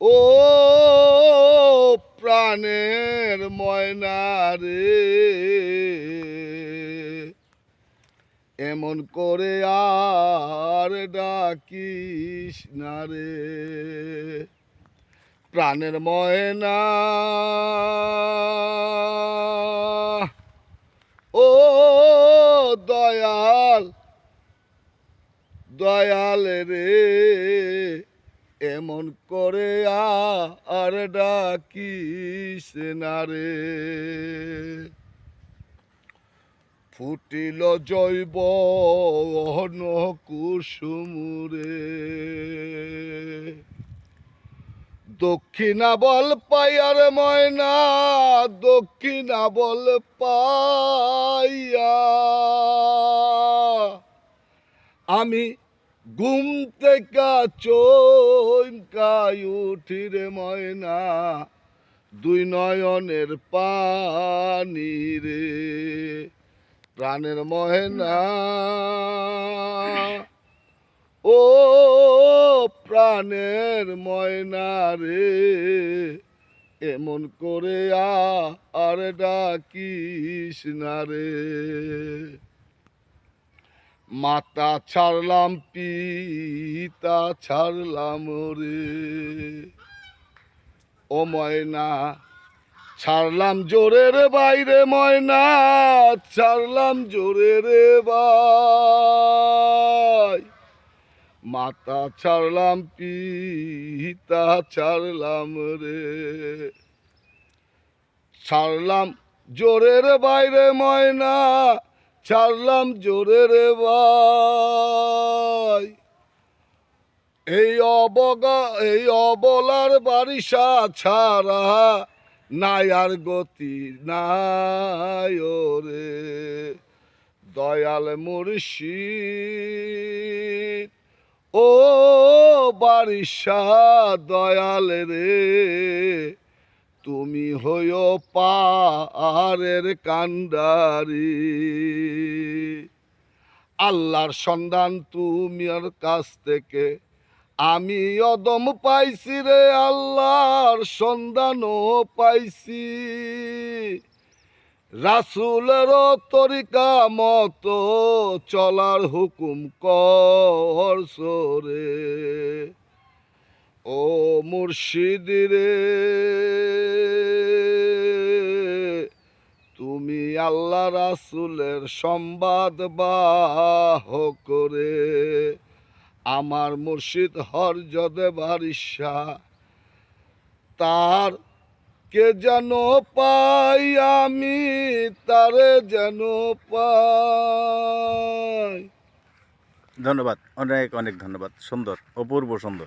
ও প্রাণের ময়না রে। এমন করে আর ডাকিস না রে। প্রাণের ময়না। ও দয়াল দয়াল রে। এমন করে আর ডাকিস না রে। ফুটিল জৈব কুসুমুরে দক্ষিণা বল পাইয়ার ময়না, দক্ষিণা বল পাইয়া। আমি ঘুম থেকে চমকাই উঠি রে ময়না, দুই নয়নের পানি রে। প্রাণের ময়না, ও প্রাণের ময়না রে, এমন করে আর ডাকিস না রে। মাতা ছাড়লাম, পিতা ছাড়লাম রে। ও ময়না, ছাড়লাম জোরের বাইরে ময়না, ছাড়লাম জোরের বাই। মাতা ছাড়লাম, পিতা ছাড়লাম রে। ছাড়লাম জোরের বাইরে ময়না ছাড়লাম জোরে রে বাই এই অবগা, এই অবলার বারিশা ছাড়া নাই আর গতি নাই রে দয়াল মুর্শিদ ও বারিশা দয়াল রে। তুমি হইও পাহাড়ের কান্ডারি। আল্লাহর সন্ধান তুমি আর কাছ থেকে। আমি অদম পাইছি রে আল্লাহর সন্ধানও পাইছি। রাসুলের তরিকা মতো চলার হুকুম কর রে। ও মুর্শিদ রে তুমি আল্লাহ রাসুলের সংবাদ বাহ করে। আমার মুর্শিদ হরজদে বারিশা, তার কে যেন পাই, আমি তারে যেন পাই। ধন্যবাদ, অনেক অনেক ধন্যবাদ, সুন্দর, অপূর্ব সুন্দর।